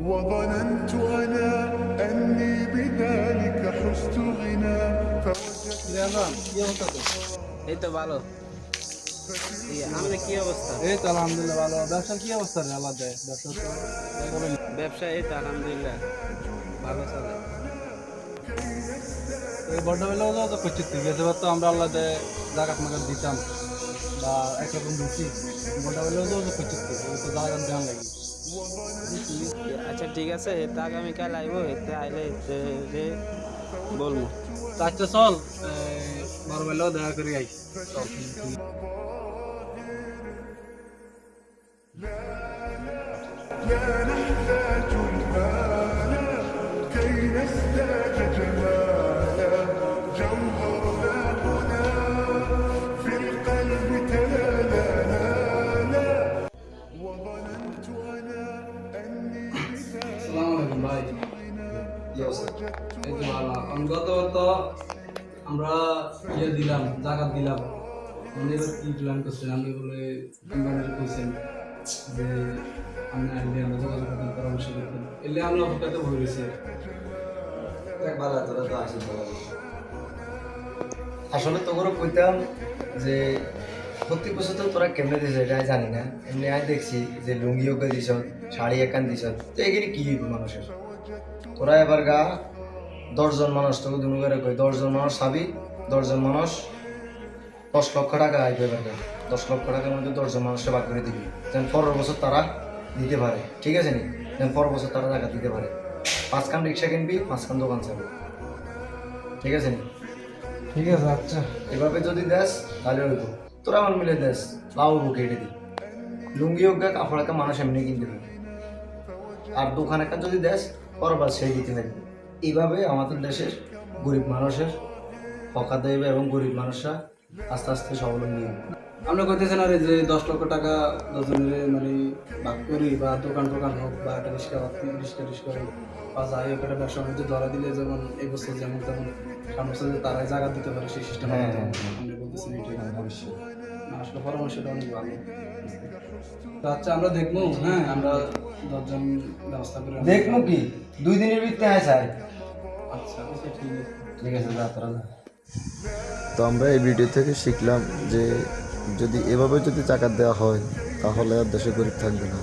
وظننت أنا أني بذلك حزت غنى فوجدت কি অবস্থা তো এই তো ভালো এই আমাদের কি অবস্থা এই তো আলহামদুলিল্লাহ ভালো ব্যবসার কি অবস্থা রে আল্লাহ দেয় ব্যবসা তো বলেন। ব্যবসা এই তো আলহামদুলিল্লাহ ভালো চলে এই বড্ড বেলাও যাও তো করছি তুই গেছে তো আমরা আল্লাহ দেয় জাগাত মাগাত দিতাম বা একরকম দিচ্ছি বড্ড বেলাও যাও তো করছি তুই ওই তো জাগাত ধ্যান লাগি আচ্ছা ঠিক আছে হেতে আগামীকাল আইব হেতে আইলে এতে যে বলব তো আচ্ছা চল বারবেলাও বারো বেলাও দেখা করে আই চল আমরা ইয়ে আমরা আমরা আসিস আসলে তোকে কইতাম যে প্রত্যেক বছর তো তোরা কেমনে দিছ এটা জানি না। এমনি আমি দেখছি যে লুঙ্গি ওকে দিছ শাড়ি একান দিছ তো এখানে কি মানুষের? তোরা এবার গা দশজন মানুষ তোকে দুনু করে কই দশজন মানুষ সাবি দশজন মানুষ দশ লক্ষ টাকা আইবে এবার গা। দশ লক্ষ টাকার মধ্যে দশজন মানুষকে ভাগ করে দিবি। যেন পরের বছর তারা দিতে পারে। ঠিক আছে নি? যেন পরের বছর তারা টাকা দিতে পারে। পাঁচখান রিক্সা কিনবি পাঁচখান দোকান চাবি। ঠিক আছে নি? ঠিক আছে আচ্ছা। এভাবে যদি দেস তাহলে হইব। তোরা আমার মিলে দেস লাউ হব কেটে দি। লুঙ্গি হোক গা কাপড় একটা মানুষ এমনি কিনতে পারে। আর দোকান একটা যদি দেস পরবার সেই দিতে থাকবে এইভাবে আমাদের দেশের গরিব মানুষের পকা দেবে এবং গরিব মানুষরা আস্তে আস্তে স্বাবলম্বী হবে। আমরা কইতেছেন আরে যে দশ লক্ষ টাকা দশজনের মানে ভাগ করি বা দোকান টোকান হোক বা একটা রিক্সা রিক্সা রিক্সা হোক বা যাই হোক একটা ব্যবসা বাণিজ্য ধরা দিলে যেমন এই বছর যেমন তেমন সামনে তারাই জায়গা দিতে পারে সেই সিস্টেম হ্যাঁ, হ্যাঁ, আমরা বলতেছেন এটাই। অবশ্যই। আসলে পরামর্শটা অনেক ভালো। তো আচ্ছা আমরা দেখব হ্যাঁ আমরা দশজন ব্যবস্থা করে দেখব কি? দুই দিনের ভিত্তিতে হ্যাঁ স্যার। আচ্ছা আচ্ছা ঠিক আছে। ঠিক আছে যা তোরা তো আমরা এই ভিডিও থেকে শিখলাম যে যদি এভাবে যদি চাকাত দেওয়া হয় তাহলে আর দেশে গরিব থাকবে না।